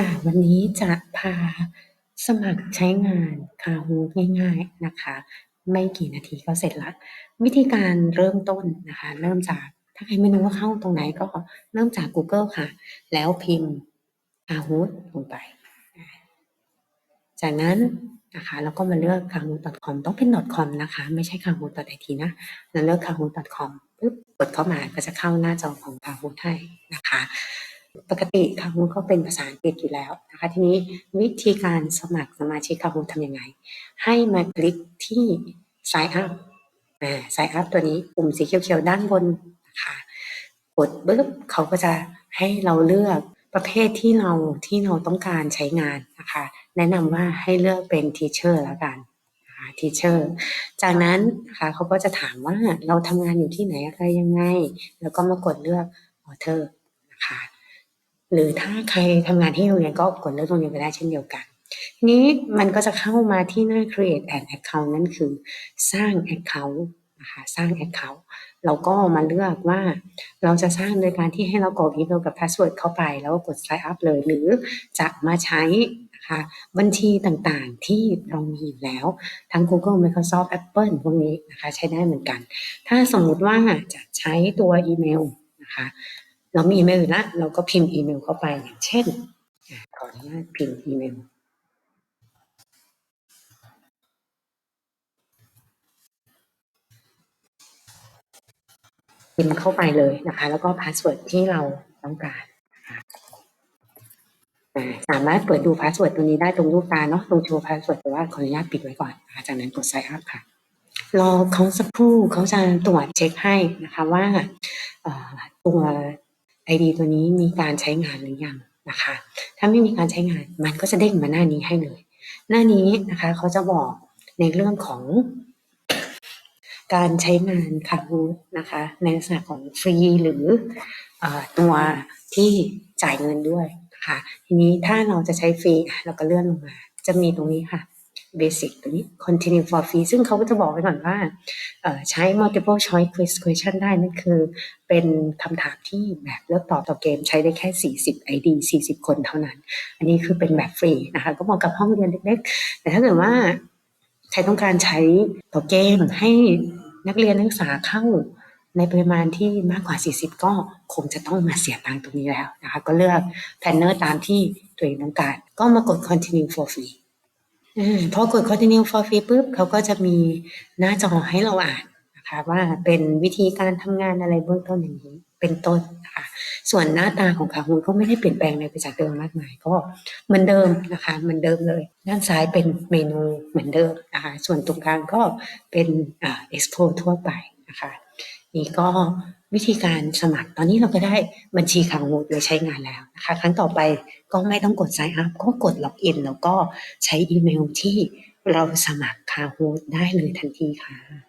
ค่ะ วันนี้จะพาสมัครใช้งาน Kahoot ง่าย ๆ นะคะ ไม่กี่นาทีก็เสร็จล้ววิธีการเริ่มต้นนะคะ เริ่มจาก ถ้าใครไม่รู้ว่าเข้าตรงไหนก็เริ่มจากกูเกิลค่ะ แล้วพิมพ์ Kahoot ลงไป จากนั้นนะคะเราก็มาเลือก kahoot.com ต้องเป็น .com นะคะ ไม่ใช่ kahoot.it นะเราเลือก kahoot.com ปุ๊บกดเข้ามาก็จะเข้าหน้าจอของ Kahoot ให้นะคะ ปกติ Kahoot ก็เป็นภาษาอังกฤษอยู่แล้วนะคะทีนี้วิธีการสมัครสมาชิก Kahoot ทำยังไง ให้มาคลิกที่ sign up อ่า sign up ตัวนี้ปุ่มสีเขียวๆด้านบนนะคะกดปุ๊บเขาก็จะให้เราเลือกประเภทที่เราที่เราต้องการใช้งานนะคะแนะนำว่าให้เลือกเป็น teacher แล้วกันนะคะ teacher จากนั้นนะคะเขาก็จะถามว่าเราทำงานอยู่ที่ไหนอะไรยังไง แล้วก็มากดเลือก author นะคะ หรือถ้าใครทำงานที่โรงเรียนก็กดเลือกโรงเรียนไปได้เช่นเดียวกันทีนี้มันก็จะเข้ามาที่หน้า create an account นั่นคือสร้าง account นะคะสร้าง account เราก็มาเลือกว่าเราจะสร้างโดยการที่ให้เรากรอกอีเมลกับพาสเวิร์ดเข้าไป แล้วก็กด sign up เลย หรือจะมาใช้นะคะบัญชีต่างๆที่เรามีอยู่แล้ว ทั้ง Google Microsoft Apple พวกนี้นะคะใช้ได้เหมือนกัน ถ้าสมมุติว่าจะใช้ตัวอีเมลนะคะ เรามีอีเมลอยู่แล้วเราก็พิมพ์อีเมลเข้าไปอย่างเช่นขออนุญาตพิมพ์อีเมลพิมพ์เข้าไปเลยนะคะ แล้วก็พาสเวิร์ดที่เราต้องการสามารถเปิดดูพาสเวิร์ดตัวนี้ได้ตรงรูปตาเนาะตรงโชว์พาสเวิร์ดแต่ว่าขออนุญาตปิดไว้ก่อนจากนั้นกด sign up ค่ะ รอเขาสักครู่เขาจะตรวจเช็คให้นะคะว่าตัว ID ตัวนี้มีการใช้งานหรือยังนะคะ ถ้าไม่มีการใช้งานมันก็จะเด้งมาหน้านี้ให้เลย หน้านี้นะคะเขาจะบอกในเรื่องของ การใช้งาน Kahoot นะคะ ในลักษณะของฟรีหรืออตัวที่จ่ายเงินด้วยนะคะทีนี้ถ้าเราจะใช้ฟรีเราก็เลื่อนลงมา จะมีตรงนี้ค่ะ Basic ตัวนี้ Continue for free ซึ่งเขาก็จะบอกไว้ก่อนว่าใช้ multiple choice quiz question ได้นั่นคือ เป็นคำถามที่แบบเลือกตอบต่อเกมใช้ได้แค่ 40 ID 40 คนเท่านั้น อันนี้คือเป็นแบบฟรีนะคะ ก็เหมาะกับห้องเรียนเล็กๆ แต่ถ้าเกิดว่าใครต้องการใช้ต่อเกมให้นักเรียนนักศึกษาเข้าในปริมาณที่มากกว่า 40 ก็คงจะต้องมาเสียตังค์ตรงนี้แล้วนะคะ ก็เลือกแพลนเนอร์ตามที่ตัวเองต้องการ ก็มากด continue for free อพอกด continue for free ปุ๊บเขาก็จะมีหน้าจอให้เราอ่านนะคะว่าเป็นวิธีการทำงานอะไรเบื้องต้นอย่างนี้ เป็นต้นนะคะส่วนหน้าตาของ Kahoot ก็ไม่ได้เปลี่ยนแปลงอะไรไปจากเดิมมากมายก็เหมือนเดิมนะคะเหมือนเดิมเลย ด้านซ้ายเป็นเมนูเหมือนเดิมนะคะส่วนตรงกลางก็เป็นอ่า explore ทั่วไปนะคะนี่ก็ วิธีการสมัคร ตอนนี้เราก็ได้บัญชี Kahoot ไว้ใช้งานแล้วนะคะ ครั้งต่อไปก็ไม่ต้องกด sign up ก็กด log in แล้วก็ใช้อีเมลที่เราสมัครคางโฮดได้เลยทันทีค่ะ